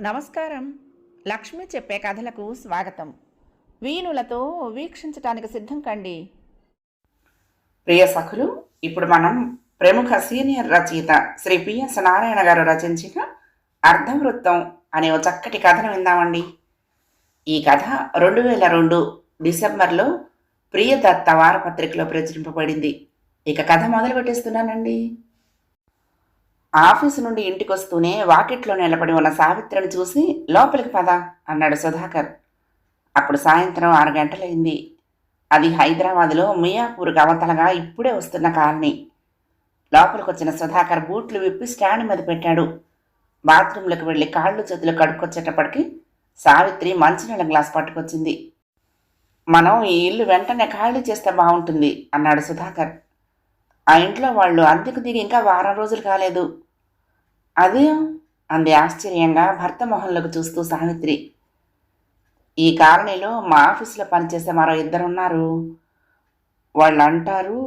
నమస్కారం. లక్ష్మి చెప్పే కథలకు స్వాగతం. వీణులతో వీక్షించటానికి సిద్ధం కండి. ప్రియ సఖులు ఇప్పుడు మనం ప్రముఖ సీనియర్ రచయిత శ్రీ పిఎస్ నారాయణ గారు రచించిన అర్ధవృత్తం అనే ఒక చక్కటి కథను విందామండి. ఈ కథ రెండు వేల రెండు డిసెంబర్లో ప్రియదత్త వారపత్రికలో ప్రచురింపబడింది. ఇక కథ మొదలు పెట్టేస్తున్నానండి ఆఫీసు నుండి ఇంటికి వస్తూనే వాకిట్లో నిలబడి ఉన్న సావిత్రిని చూసి లోపలికి పద అన్నాడు సుధాకర్. అప్పుడు సాయంత్రం ఆరు గంటలైంది. అది హైదరాబాదులో మియాపూర్ అవతలగా ఇప్పుడే వస్తున్న కాలనీ. లోపలికి వచ్చిన సుధాకర్ బూట్లు విప్పి స్టాండ్ మీద పెట్టాడు. బాత్రూంలోకి వెళ్ళి కాళ్ళు చేతులు కడుక్కొచ్చేటప్పటికి సావిత్రి మంచినీళ్ళ గ్లాస్ పట్టుకొచ్చింది. మనం ఈ ఇల్లు వెంటనే ఖాళీ చేస్తే బాగుంటుంది అన్నాడు సుధాకర్. ఆ ఇంట్లో వాళ్ళు అద్దెకు దిగి ఇంకా వారం రోజులు కాలేదు. అదే అంది ఆశ్చర్యంగా భర్త మొహంలోకి చూస్తూ సావిత్రి. ఈ కాలనీలో మా ఆఫీసులో పనిచేసే మరో ఇద్దరు ఉన్నారు వాళ్ళు అంటారు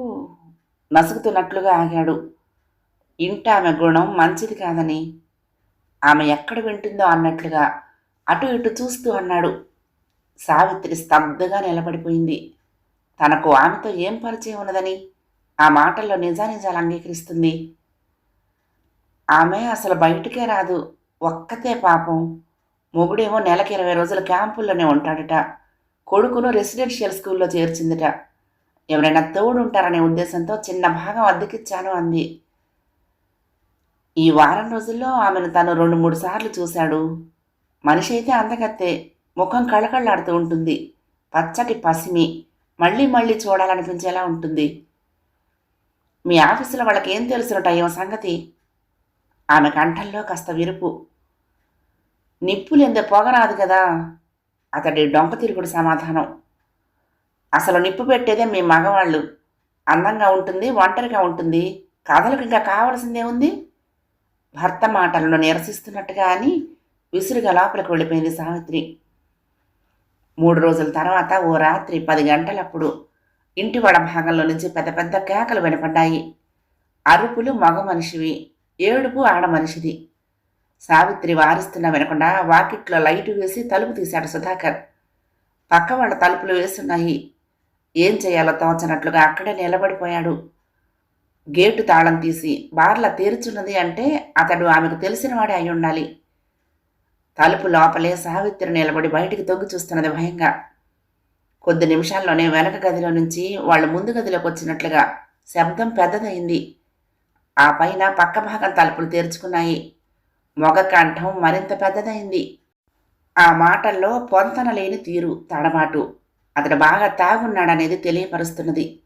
నసుగుతున్నట్లుగా ఆగాడు. ఇంట ఆమె గుణం మంచిది కాదని. ఆమె ఎక్కడ వింటుందో అన్నట్లుగా అటు ఇటు చూస్తూ అన్నాడు. సావిత్రి స్తబ్దుగా నిలబడిపోయింది. తనకు ఆమెతో ఏం పరిచయం ఉన్నదని ఆ మాటల్లో నిజానిజాలు అంగీకరిస్తుంది. ఆమె అసలు బయటికే రాదు. ఒక్కతే పాపం. మొగుడేమో నెలకి ఇరవై రోజులు క్యాంపుల్లోనే ఉంటాడట. కొడుకును రెసిడెన్షియల్ స్కూల్లో చేర్చిందిట. ఎవరైనా తోడు ఉంటారనే ఉద్దేశంతో చిన్న భాగం అద్దెకిచ్చాను అంది. ఈ వారం రోజుల్లో ఆమెను తను రెండు మూడు సార్లు చూశాడు. మనిషి అయితే అందగత్తే ముఖం కళకళలాడుతూ ఉంటుంది. పచ్చటి పసిమి. మళ్ళీ మళ్ళీ చూడాలనిపించేలా ఉంటుంది. మీ ఆఫీసులో వాళ్ళకి ఏం తెలుసునట సంగతి? ఆమె కంఠంలో కాస్త విరుపు. నిప్పులెందే పొగరాదు కదా. అతడి డొంక తిరుగుడు సమాధానం. అసలు నిప్పు పెట్టేదే మీ మగవాళ్ళు. అందంగా ఉంటుంది ఒంటరిగా ఉంటుంది. కథలకు ఇంకా కావలసిందే ఉంది భర్త మాటలను నిరసిస్తున్నట్టుగా అని విసురుగా లోపలికి వెళ్ళిపోయింది సావిత్రి. మూడు రోజుల తర్వాత ఓ రాత్రి పది గంటలప్పుడు ఇంటి వడ భాగంలో నుంచి పెద్ద పెద్ద కేకలు వినపడ్డాయి. అరుపులు మగ మనిషివి ఏడుపు ఆడ మనిషిది. సావిత్రి వారిస్తున్నా వినకుండా వాకిట్లో లైటు వేసి తలుపు తీశాడు సుధాకర్. పక్క వాళ్ళ తలుపులు వేస్తున్నాయి ఏం చేయాలో తోచనట్లుగా అక్కడే నిలబడిపోయాడు. గేటు తాళం తీసి బార్ల తెరుచున్నది అంటే అతడు ఆమెకు తెలిసినవాడే అయి ఉండాలి. తలుపు లోపలే సావిత్రి నిలబడి బయటికి తొంగి చూస్తున్నది భయంగా. కొద్ది నిమిషాల్లోనే వెనక గదిలో నుంచి వాళ్ళు ముందు గదిలోకి వచ్చినట్లుగా శబ్దం పెద్దదైంది ఆ పైన పక్క భాగం తలుపులు తెరుచుకున్నాయి. మొగ కంఠం మరింత పెద్దదైంది. ఆ మాటల్లో పొంతన లేని తీరు తడబాటు. అతడు బాగా తాగున్నాడనేది తెలియపరుస్తున్నది.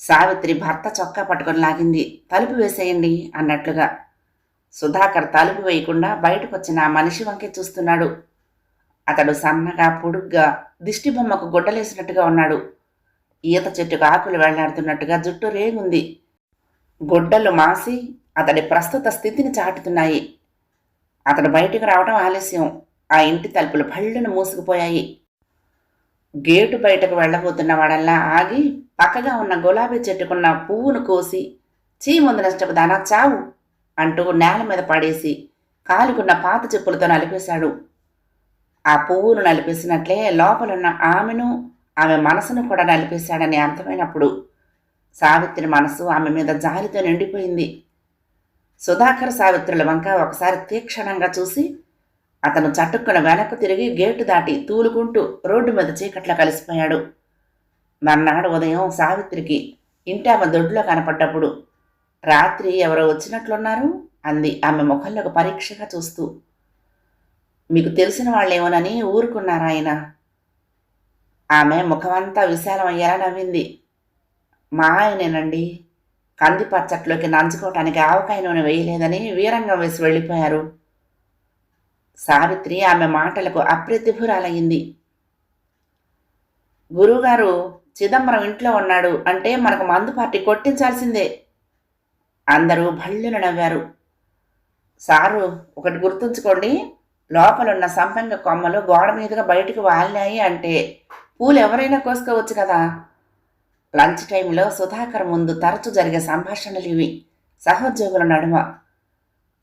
సావిత్రి భర్త చొక్కా పట్టుకొని లాగింది. తలుపు వేసేయండి అన్నట్లుగా. సుధాకర్ తలుపు వేయకుండా బయటకొచ్చిన ఆ మనిషి వంకే చూస్తున్నాడు. అతడు సన్నగా పొడుగ్గా దిష్టిబొమ్మకు గుడ్డలేసినట్టుగా ఉన్నాడు. ఈత చెట్టుకు ఆకులు వెళ్ళాడుతున్నట్టుగా జుట్టు రేగుంది. గుడ్డలు మాసి అతడి ప్రస్తుత స్థితిని చాటుతున్నాయి. అతడు బయటికి రావడం ఆలస్యం. ఆ ఇంటి తలుపులు భళ్ళును మూసుకుపోయాయి. గేటు బయటకు వెళ్ళబోతున్న వాడల్లా ఆగి పక్కగా ఉన్న గులాబీ చెట్టుకున్న పువ్వును కోసి చీముందు నష్టపు దానా చావు అంటూ నేల మీద పడేసి కాలుకున్న పాత చెప్పులతో నలిపేశాడు. ఆ పువ్వును నలిపేసినట్లే లోపలున్న ఆమెను ఆమె మనసును కూడా నలిపేశాడని అర్థమైనప్పుడు సావిత్రి మనసు ఆమె మీద జాలితో నిండిపోయింది. సుధాకర్ సావిత్రుల వంక ఒకసారి తీక్షణంగా చూసి అతను చటుక్కున వెనక్కు తిరిగి గేటు దాటి తూలుకుంటూ రోడ్డు మీద చీకట్లో కలిసిపోయాడు. మర్నాడు ఉదయం సావిత్రికి ఇంటి ఆమె దొడ్లో కనపడ్డప్పుడు రాత్రి ఎవరో వచ్చినట్లున్నారు? అంది ఆమె ముఖంలోకి పరీక్షగా చూస్తూ. మీకు తెలిసిన వాళ్ళేమోనని ఊరుకున్నారాయన? ఆమె ముఖమంతా విశాలమయ్యేలా నవ్వింది. మా ఆయనేనండి కంది పచ్చట్లోకి నంచుకోవటానికి ఆవకాయ నూనె వేయలేదని వీరంగం వేసి వెళ్ళిపోయారు. సావిత్రి ఆమె మాటలకు అప్రతిభురాలయ్యింది. గురువుగారు చిదంబరం ఇంట్లో ఉన్నాడు అంటే మనకు మందు పార్టీ కొట్టించాల్సిందే. అందరూ భళ్ళున నవ్వారు. సారు ఒకటి గుర్తుంచుకోండి లోపలున్న సంపంగ కొమ్మలు గోడ మీదుగా బయటకు వాలినాయి అంటే పూలు ఎవరైనా కోసుకోవచ్చు కదా. లంచ్ టైంలో సుధాకర్ ముందు తరచూ జరిగే సంభాషణలు ఇవి సహోద్యోగుల నడుమ.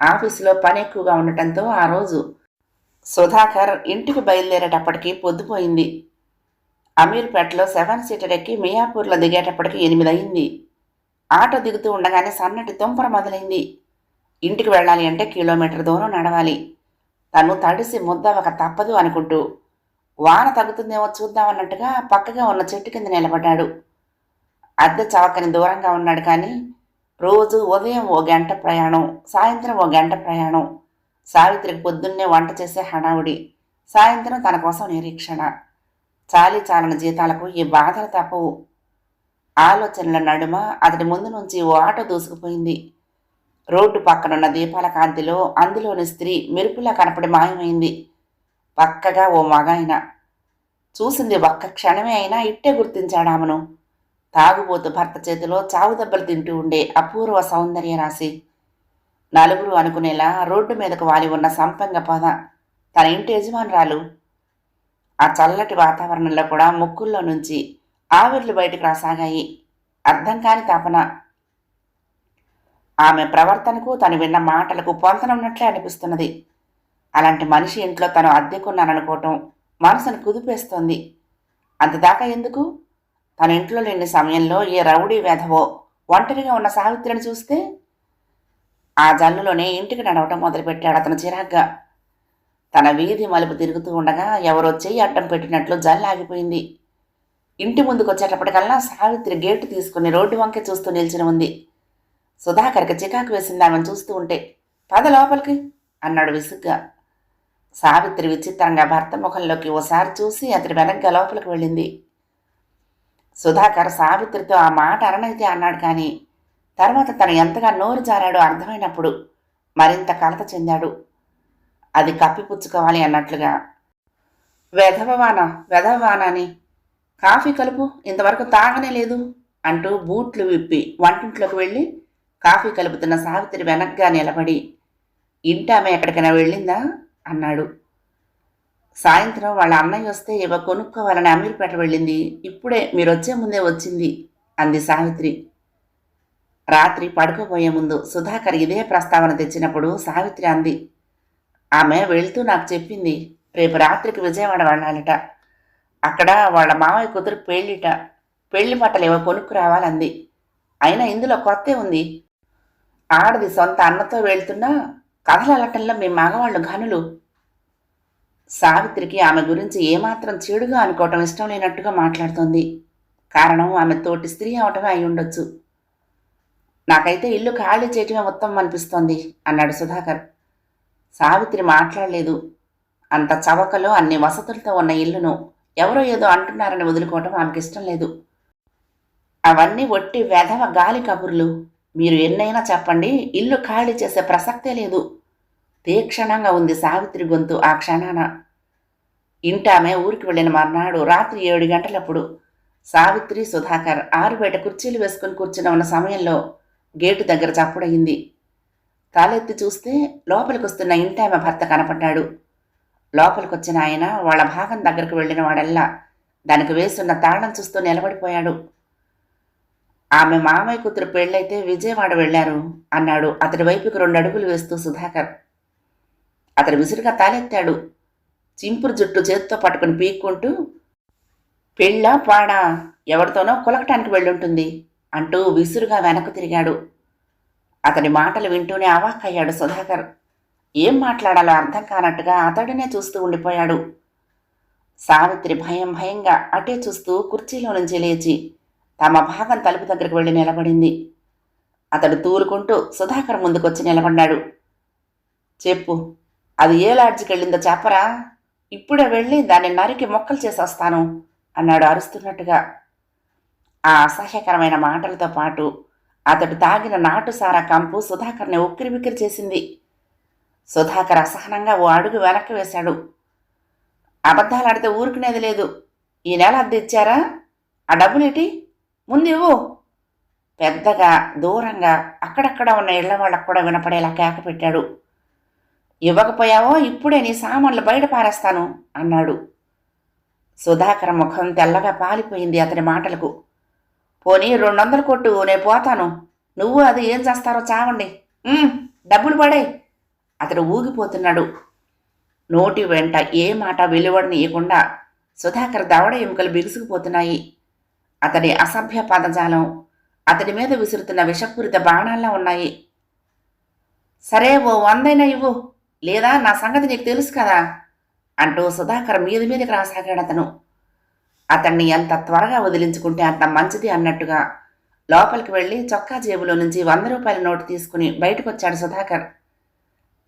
ఆఫీసులో పని ఎక్కువగా ఉండటంతో ఆ రోజు సుధాకర్ ఇంటికి బయలుదేరేటప్పటికి పొద్దుపోయింది. అమీర్పేటలో సెవెన్ సీటర్ ఎక్కి మియాపూర్లో దిగేటప్పటికి ఎనిమిది అయింది ఆటో దిగుతూ ఉండగానే సన్నటి తుంపర మొదలైంది. ఇంటికి వెళ్ళాలి అంటే కిలోమీటర్ దూరం నడవాలి. తను తడిసి ముద్ద ఒక తప్పదు అనుకుంటూ వాన తగ్గుతుందేమో చూద్దామన్నట్టుగా పక్కగా ఉన్న చెట్టు కింద నిలబడ్డాడు. అద్దె చవకని దూరంగా ఉన్నాడు కానీ రోజు ఉదయం ఓ గంట ప్రయాణం సాయంత్రం ఓ గంట ప్రయాణం. సావిత్రికి పొద్దున్నే వంట చేసే హడావుడి. సాయంత్రం తన కోసం నిరీక్షణ. చాలీ చాలన జీతాలకు ఈ బాధలు తప్పవు. ఆలోచనల నడుమ అతడి ముందు నుంచి ఓ ఆటో దూసుకుపోయింది. రోడ్డు పక్కనున్న దీపాల కాంతిలో అందులోని స్త్రీ మెరుపులా కనపడి మాయమైంది. పక్కగా ఓ మగాయన. చూసింది ఒక్క క్షణమే అయినా ఇట్టే గుర్తించాడు ఆమెను తాగుబోతు భర్త చేతిలో చావు దెబ్బలు తింటూ ఉండే అపూర్వ సౌందర్య రాశి. నలుగురు అనుకునేలా రోడ్డు మీదకు వాలి ఉన్న సంపంగ పొద. తన ఇంటి యజమానురాలు. ఆ చల్లటి వాతావరణంలో కూడా ముక్కుల్లో నుంచి ఆవిర్లు బయటకు రాసాగాయి. అర్థం కాని తపన. ఆమె ప్రవర్తనకు తను విన్న మాటలకు పొంతనున్నట్లే అనిపిస్తున్నది. అలాంటి మనిషి ఇంట్లో తను అద్దెకున్నాననుకోవటం మనసును కుదిపేస్తోంది. అంతదాకా ఎందుకు? తన ఇంట్లో లేని సమయంలో ఏ రౌడీ వేధవో ఒంటరిగా ఉన్న సావిత్రిని చూస్తే ఆ జల్లులోనే ఇంటికి నడవటం మొదలుపెట్టాడు అతను చిరాగ్గా. తన వీధి మలుపు తిరుగుతూ ఉండగా ఎవరో చెయ్యి అడ్డం పెట్టినట్లు జల్లు ఆగిపోయింది. ఇంటి ముందుకు వచ్చేటప్పటికల్లా సావిత్రి గేటు తీసుకుని రోడ్డు వంకే చూస్తూ నిల్చుని ఉంది. సుధాకర్కి చికాకు వేసింది ఆమెను చూస్తూ ఉంటే పద లోపలికి అన్నాడు విసుగ్గా. సావిత్రి విచిత్రంగా భర్త ముఖంలోకి ఓసారి చూసి అతడి వెనక్గా లోపలికి వెళ్ళింది. సుధాకర్ సావిత్రితో ఆ మాట అరణైతే అన్నాడు కానీ తర్వాత తను ఎంతగా నోరు జారాడో అర్థమైనప్పుడు మరింత కలత చెందాడు. అది కప్పిపుచ్చుకోవాలి అన్నట్లుగా. వెధవవాన వెధవవాన అని కాఫీ కలుపు ఇంతవరకు తాగనే లేదు అంటూ బూట్లు విప్పి వంటింట్లోకి వెళ్ళి కాఫీ కలుపుతున్న సావిత్రి వెనక్గా నిలబడి ఇంటి ఆమె ఎక్కడికైనా వెళ్ళిందా? అన్నాడు. సాయంత్రం వాళ్ళ అన్నయ్య వస్తే ఇవ కొనుక్కోవాలని అమీర్పేట వెళ్ళింది. ఇప్పుడే మీరు వచ్చే ముందే వచ్చింది అంది సావిత్రి. రాత్రి పడుకోబోయే ముందు సుధాకర్ ఇదే ప్రస్తావన తెచ్చినప్పుడు సావిత్రి అంది ఆమె వెళ్తూ నాకు చెప్పింది రేపు రాత్రికి విజయవాడ వెళ్ళాలట. అక్కడ వాళ్ళ మామయ్య కుదురు పెళ్ళిట పెళ్ళి బట్టలు ఏవో కొనుక్కు రావాలంది అయినా ఇందులో కొత్తే ఉంది. ఆడది సొంత అన్నతో వెళ్తున్నా కథలటంలో మీ మగవాళ్ళు ఘనులు. సావిత్రికి ఆమె గురించి ఏమాత్రం చెడుగా అనుకోవటం ఇష్టం లేనట్టుగా మాట్లాడుతోంది. కారణం ఆమె తోటి స్త్రీ అవటమే అయి ఉండొచ్చు. నాకైతే ఇల్లు ఖాళీ చేయటమే ఉత్తమం అనిపిస్తోంది అన్నాడు సుధాకర్. సావిత్రి మాట్లాడలేదు. అంత చవకలో అన్ని వసతులతో ఉన్న ఇల్లును ఎవరో ఏదో అంటున్నారని వదులుకోవటం ఆమెకి ఇష్టం లేదు. అవన్నీ ఒట్టి వెధవ గాలి కబుర్లు. మీరు ఎన్నైనా చెప్పండి ఇల్లు ఖాళీ చేసే ప్రసక్తే లేదు. తీక్షణంగా ఉంది సావిత్రి గొంతు ఆ క్షణాన. ఇంటామె ఊరికి వెళ్ళిన మర్నాడు రాత్రి ఏడు గంటలప్పుడు సావిత్రి సుధాకర్ ఆరు బయట కుర్చీలు వేసుకుని కూర్చుని ఉన్న సమయంలో గేటు దగ్గర చప్పుడయింది. తలెత్తి చూస్తే లోపలికి వస్తున్న ఇంటామె భర్త కనపడ్డాడు. లోపలికొచ్చిన ఆయన వాళ్ళ భాగం దగ్గరకు వెళ్ళిన వాడల్లా దానికి వేసున్న తాళం చూస్తూ నిలబడిపోయాడు. ఆమె మామయ్య కూతురు పెళ్ళైతే విజయవాడ వెళ్ళారు అన్నాడు. అతడి వైపుకి రెండు అడుగులు వేస్తూ సుధాకర్ అతడు విసురుగా తాలెత్తాడు. చింపురు జుట్టు చేత్తో పట్టుకుని పీక్కుంటూ పెళ్ళా పాడా ఎవరితోనో కులకటానికి వెళ్ళుంటుంది అంటూ విసురుగా వెనక్కు తిరిగాడు. అతడి మాటలు వింటూనే అవాక్కయ్యాడు సుధాకర్. ఏం మాట్లాడాలో అర్థం కానట్టుగా అతడినే చూస్తూ ఉండిపోయాడు. సావిత్రి భయం భయంగా అటే చూస్తూ కుర్చీలో నుంచి లేచి తమ భాగం తలుపు దగ్గరకు వెళ్ళి నిలబడింది. అతడు తూలుకుంటూ సుధాకర్ ముందుకొచ్చి నిలబడ్డాడు. చెప్పు అది ఏ లాడ్జికి వెళ్ళిందో చెప్పరా ఇప్పుడే వెళ్ళి దాన్ని నరికి మొక్కలు చేసి వస్తాను అన్నాడు అరుస్తున్నట్టుగా. ఆ అసహ్యకరమైన మాటలతో పాటు అతడు తాగిన నాటుసారా కంపు సుధాకర్ని ఉక్కిరి బిక్కిరి చేసింది. సుధాకర్ అసహనంగా ఓ అడుగు వెనక్కి వేశాడు. అబద్ధాలు ఆడితే ఊరుకునేది లేదు. ఈ నెల అద్దె ఇచ్చారా? ఆ డబ్బులేటి? ముందు ఇవ్వు. పెద్దగా దూరంగా అక్కడక్కడ ఉన్న ఇళ్ళ వాళ్ళకు కూడా వినపడేలా కేక పెట్టాడు. ఇవ్వకపోయావో ఇప్పుడే నీ సామాన్లు బయట పారేస్తాను అన్నాడు. సుధాకర్ ముఖం తెల్లగా పాలిపోయింది అతని మాటలకు. పోనీ రెండు వందలు కొట్టు నేను పోతాను. నువ్వు అది ఏం చేస్తారో చావండి. డబ్బులు పడే. అతడు ఊగిపోతున్నాడు. నోటి వెంట ఏ మాట వెలువడనీయకుండా సుధాకర్ దవడ ఎముకలు బిగుసుకుపోతున్నాయి. అతడి అసభ్య పదజాలం అతడి మీద విసురుతున్న విషపూరిత బాణాల్లా ఉన్నాయి. సరే ఓ వందైనా ఇవ్వు. లేదా నా సంగతి నీకు తెలుసు కదా? అంటూ సుధాకర్ మీద మీదకి రాసాగాడు అతను. అతన్ని ఎంత త్వరగా వదిలించుకుంటే అంత మంచిది అన్నట్టుగా లోపలికి వెళ్ళి చొక్కా జేబులో నుంచి వంద రూపాయల నోటు తీసుకుని బయటకొచ్చాడు సుధాకర్.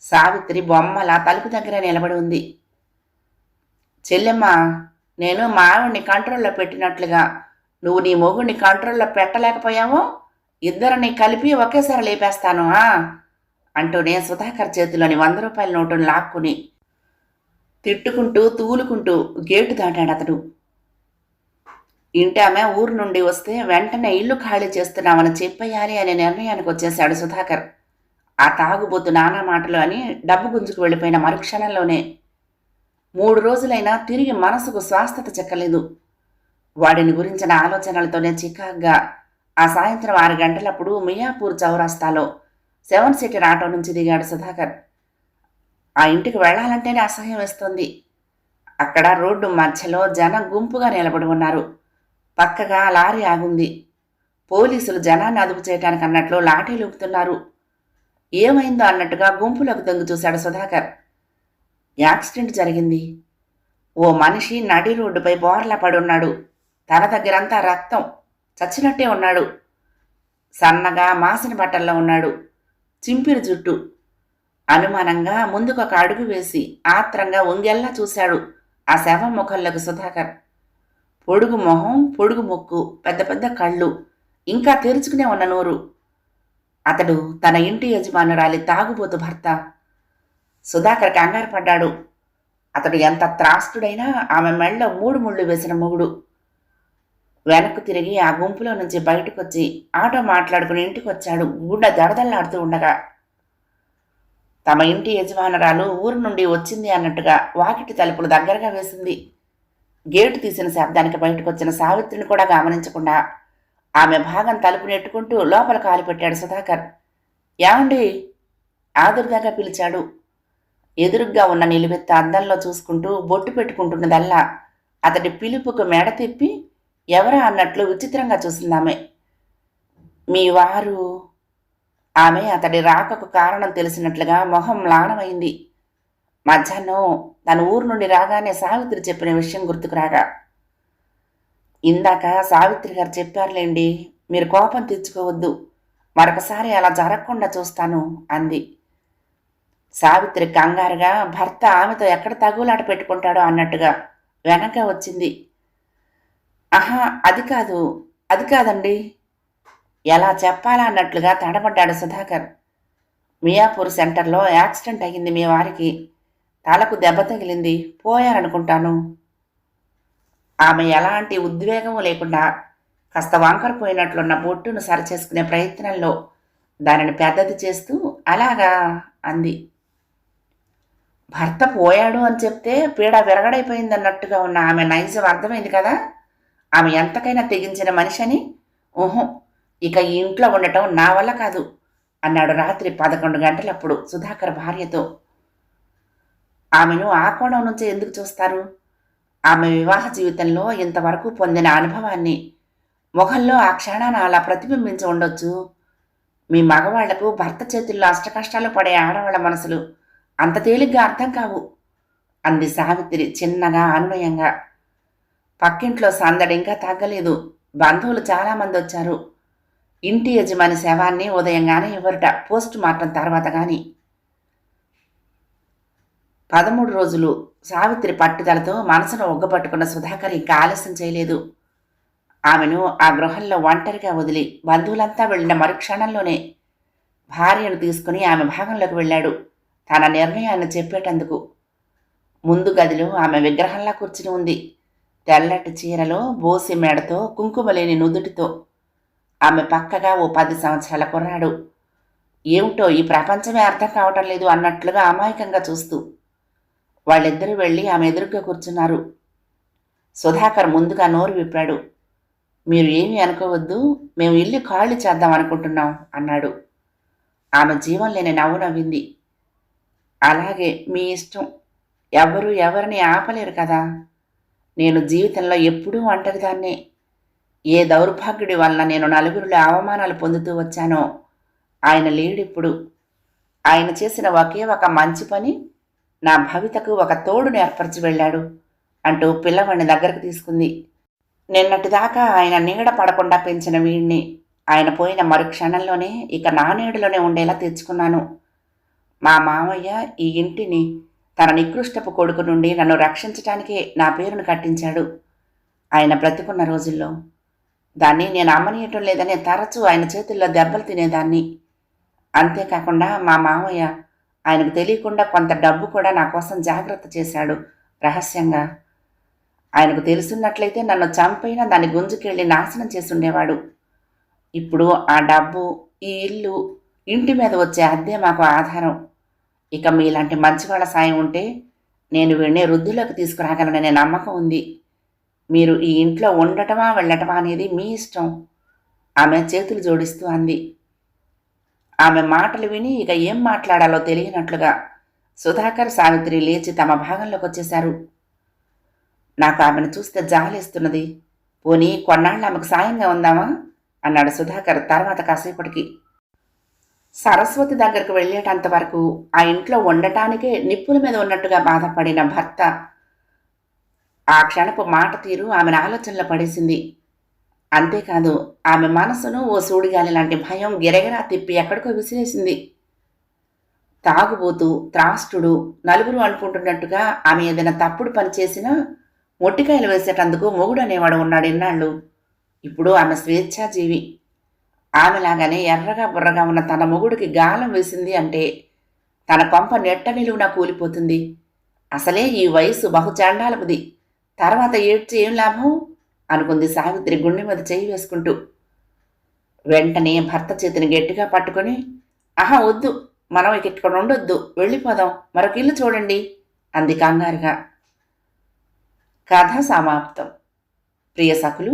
సావిత్రి బొమ్మల తలుపు దగ్గర నిలబడి ఉంది. చెల్లెమ్మ నేను మా ఆవిడ్ని కంట్రోల్లో పెట్టినట్లుగా నువ్వు నీ మొగుడిని కంట్రోల్లో పెట్టలేకపోయావో? ఇద్దరిని కలిపి ఒకేసారి లేపేస్తాను ఆ? అంటూనే సుధాకర్ చేతిలోని వంద రూపాయల నోటును లాక్కుని తిట్టుకుంటూ తూలుకుంటూ గేటు దాటాడు అతడు. ఇంటి ఆమె ఊరు నుండి వస్తే వెంటనే ఇల్లు ఖాళీ చేస్తున్నామని చెప్పేయాలి అనే నిర్ణయానికి వచ్చేశాడు సుధాకర్. ఆ తాగుబోతు నానా మాటలు అని డబ్బు గుంజుకు వెళ్ళిపోయిన మరుక్షణంలోనే మూడు రోజులైనా తిరిగి మనసుకు స్వాస్థత చెక్కలేదు. వాడిని గురించిన ఆలోచనలతోనే చికాగ్గా ఆ సాయంత్రం ఆరు గంటలప్పుడు మియాపూర్ చౌరాస్తాలో సెవెన్ సీటర్ ఆటో నుంచి దిగాడు సుధాకర్. ఆ ఇంటికి వెళ్ళాలంటేనే అసహ్యం వేస్తుంది. అక్కడ రోడ్డు మధ్యలో జనం గుంపుగా నిలబడి ఉన్నారు. పక్కగా లారీ ఆగుంది. పోలీసులు జనాన్ని అదుపు చేయటానికి అన్నట్లు లాఠీలు ఊపుతున్నారు ఏమైందో అన్నట్టుగా గుంపులకు దొంగి చూశాడు సుధాకర్. యాక్సిడెంట్ జరిగింది. ఓ మనిషి నడి రోడ్డుపై బోర్లా పడున్నాడు తల దగ్గరంతా రక్తం చచ్చినట్టే ఉన్నాడు. సన్నగా మాసిన బట్టల్లో ఉన్నాడు. చింపిరి జుట్టు. అనుమానంగా ముందుకు ఒక అడుగు వేసి ఆత్రంగా ఒంగెల్లా చూశాడు ఆ శవం ముఖంలోకి సుధాకర్. పొడుగు మొహం పొడుగు ముక్కు పెద్ద పెద్ద కళ్ళు ఇంకా తెరుచుకునే ఉన్న నోరు. అతడు తన ఇంటి యజమానురాలి తాగుబోతు భర్త. సుధాకర్ కంగారు పడ్డాడు. అతడు ఎంత త్రాస్తుడైనా ఆమె మెళ్ళ మూడు ముళ్ళు వేసిన మొగుడు. వెనక్కు తిరిగి ఆ గుంపులో నుంచి బయటకొచ్చి ఆటో మాట్లాడుకుని ఇంటికి వచ్చాడు గుండె దడదల్లాడుతూ ఉండగా తమ ఇంటి యజమానురాలు ఊరు నుండి వచ్చింది అన్నట్టుగా వాకిటి తలుపులు దగ్గరగా వేసింది. గేటు తీసిన శబ్దానికి బయటకు వచ్చిన సావిత్రిని కూడా గమనించకుండా ఆమె భాగం తలుపు నెట్టుకుంటూ లోపల కాలు పెట్టాడు సుధాకర్. ఏమండి? ఆదుర్దాగా పిలిచాడు. ఎదురుగ్గా ఉన్న నిలువెత్త అద్దంలో చూసుకుంటూ బొట్టు పెట్టుకుంటున్నదల్లా అతడి పిలుపుకు మెడ తిప్పి ఎవరా అన్నట్లు విచిత్రంగా చూసిందామె. మీ వారు ఆమె అతడి రాకకు కారణం తెలిసినట్లుగా మొహం లానమైంది. మధ్యాహ్నం తన ఊరు నుండి రాగానే సావిత్రి చెప్పిన విషయం గుర్తుకు రాగా ఇందాక సావిత్రి గారు చెప్పారులేండి మీరు కోపం తెచ్చుకోవద్దు మరొకసారి అలా జరగకుండా చూస్తాను అంది. సావిత్రి కంగారుగా భర్త ఆమెతో ఎక్కడ తగులాట పెట్టుకుంటాడో అన్నట్టుగా వెనక వచ్చింది. ఆహా అది కాదు అది కాదండి. ఎలా చెప్పాలా అన్నట్లుగా తడబడ్డాడు సుధాకర్. మియాపూర్ సెంటర్లో యాక్సిడెంట్ అయ్యింది మీ వారికి. తలకు దెబ్బ తగిలింది. పోయారనుకుంటాను. ఆమె ఎలాంటి ఉద్వేగము లేకుండా కాస్త వంకరపోయినట్లున్న బొట్టును సరిచేసుకునే ప్రయత్నంలో దానిని పెద్దది చేస్తూ అలాగా అంది. భర్త పోయాడు అని చెప్తే పీడ విరగడైపోయిందన్నట్టుగా ఉన్న ఆమె నైజం అర్థమైంది కదా? ఆమె ఎంతకైనా తెగించిన మనిషి అని ఊహు ఇక ఈ ఇంట్లో ఉండటం నా వల్ల కాదు అన్నాడు రాత్రి పదకొండు గంటలప్పుడు సుధాకర్ భార్యతో. ఆమెను ఆ కోణం నుంచి ఎందుకు చూస్తారు? ఆమె వివాహ జీవితంలో ఇంతవరకు పొందిన అనుభవాన్ని ముఖంలో ఆ క్షణాన అలా ప్రతిబింబించి ఉండొచ్చు. మీ మగవాళ్ళకు భర్త చేతుల్లో అష్టకష్టాలు పడే ఆడవాళ్ళ మనసులు అంత తేలిగ్గా అర్థం కావు అంది సావిత్రి చిన్నగా అన్వయంగా పక్కింట్లో సందడి ఇంకా తగ్గలేదు. బంధువులు చాలామంది వచ్చారు ఇంటి యజమాని శవాన్ని ఉదయంగానే ఇవ్వరట పోస్ట్ మార్టం తర్వాత కానీ పదమూడు రోజులు సావిత్రి పట్టుదలతో మనసును ఒగ్గపట్టుకున్న సుధాకర్ ఇంకా ఆలస్యం చేయలేదు. ఆమెను ఆ గృహంలో ఒంటరిగా వదిలి బంధువులంతా వెళ్ళిన మరుక్షణంలోనే భార్యను తీసుకుని ఆమె భాగంలోకి వెళ్ళాడు. తన నిర్ణయాన్ని చెప్పేటందుకు. ముందు గదిలో ఆమె విగ్రహంలా కూర్చుని ఉంది. తెల్లటి చీరలో బోసి మేడతో కుంకుమ లేని నుదుటితో ఆమె పక్కగా ఓ పది సంవత్సరాల కుర్రాడు. ఏమిటో ఈ ప్రపంచమే అర్థం కావటం లేదు అన్నట్లుగా అమాయకంగా చూస్తూ వాళ్ళిద్దరూ వెళ్ళి ఆమె ఎదురుగా కూర్చున్నారు. సుధాకర్ ముందుగా నోరు విప్పాడు. మీరు ఏమీ అనుకోవద్దు మేము ఇల్లు ఖాళీ చేద్దాం అనుకుంటున్నాం అన్నాడు. ఆమె జీవం లేని నవ్వు నవ్వింది. అలాగే మీ ఇష్టం. ఎవరు ఎవరిని ఆపలేరు కదా. నేను జీవితంలో ఎప్పుడూ ఒంటరిదాన్నే. ఏ దౌర్భాగ్యుడి వలన నేను నలుగురిలో అవమానాలు పొందుతూ వచ్చానో ఆయన లేడిప్పుడు. ఆయన చేసిన ఒకే ఒక మంచి పని నా భవితకు ఒక తోడుని ఏర్పరిచి వెళ్ళాడు అంటూ పిల్లవాడిని దగ్గరకు తీసుకుంది. నిన్నటిదాకా ఆయన నీడ పడకుండా పెంచిన వీడిని ఆయన పోయిన మరుక్షణంలోనే ఇక నా నీడలోనే ఉండేలా తెచ్చుకున్నాను. మా మామయ్య ఈ ఇంటిని తన నికృష్టపు కొడుకు నుండి నన్ను రక్షించటానికే నా పేరును కట్టించాడు ఆయన బ్రతుకున్న రోజుల్లో. దాన్ని నేను అమ్మనీయటం లేదని తరచూ ఆయన చేతుల్లో దెబ్బలు తినేదాన్ని. అంతేకాకుండా మా మామయ్య ఆయనకు తెలియకుండా కొంత డబ్బు కూడా నా కోసం జాగ్రత్త చేశాడు రహస్యంగా. ఆయనకు తెలుసున్నట్లయితే నన్ను చంపైనా దాన్ని గుంజుకెళ్ళి నాశనం చేసుండేవాడు. ఇప్పుడు ఆ డబ్బు ఈ ఇల్లు ఇంటి మీద వచ్చే అద్దె మాకు ఆధారం. ఇక మీలాంటి మంచివాళ్ళ సాయం ఉంటే నేను వీడిని వృద్ధిలోకి తీసుకురాగలననే నమ్మకం ఉంది. మీరు ఈ ఇంట్లో ఉండటమా వెళ్ళటమా అనేది మీ ఇష్టం. ఆమె చేతులు జోడిస్తూ అంది. ఆమె మాటలు విని ఇక ఏం మాట్లాడాలో తెలియనట్లుగా సుధాకర్ సావిత్రి లేచి తమ భాగంలోకి వచ్చేశారు. నాకు ఆమెను చూస్తే జాలేస్తున్నది. పోనీ కొన్నాళ్ళు ఆమెకు సాయంగా ఉందామా? అన్నాడు సుధాకర్ తర్వాత కాసేపటికి. సరస్వతి దగ్గరకు వెళ్ళేటంత వరకు ఆ ఇంట్లో ఉండటానికే నిప్పుల మీద ఉన్నట్టుగా బాధపడిన భర్త ఆ క్షణపు మాట తీరు ఆమెను ఆలోచనలో పడేసింది. అంతేకాదు ఆమె మనసును ఓ సూడిగాలి లాంటి భయం గిరగిరా తిప్పి ఎక్కడికో విసిరేసింది. తాగుబోతూ త్రాష్టుడు నలుగురు అనుకుంటున్నట్టుగా ఆమె ఏదైనా తప్పుడు పని చేసినా మొట్టికాయలు వేసేటందుకు మొగుడు అనేవాడు ఉన్నాడు ఇన్నాళ్ళు. ఇప్పుడు ఆమె స్వేచ్ఛాజీవి. ఆమెలాగానే ఎర్రగా బుర్రగా ఉన్న తన మొగుడికి గాలం వేసింది అంటే తన కొంప నెట్ట నిలువున కూలిపోతుంది. అసలే ఈ వయసు బహుచాండాలపుది తర్వాత ఏడ్చి ఏం లాభం? అనుకుంది సావిత్రి గుండె మీద చేయి వేసుకుంటూ. వెంటనే భర్త చేతిని గట్టిగా పట్టుకొని ఆహా వద్దు మనం ఇక ఇక్కడ ఉండొద్దు వెళ్ళిపోదాం మరొక ఇల్లు చూడండి అంది కంగారుగా. కథ సమాప్తం. ప్రియ సకులు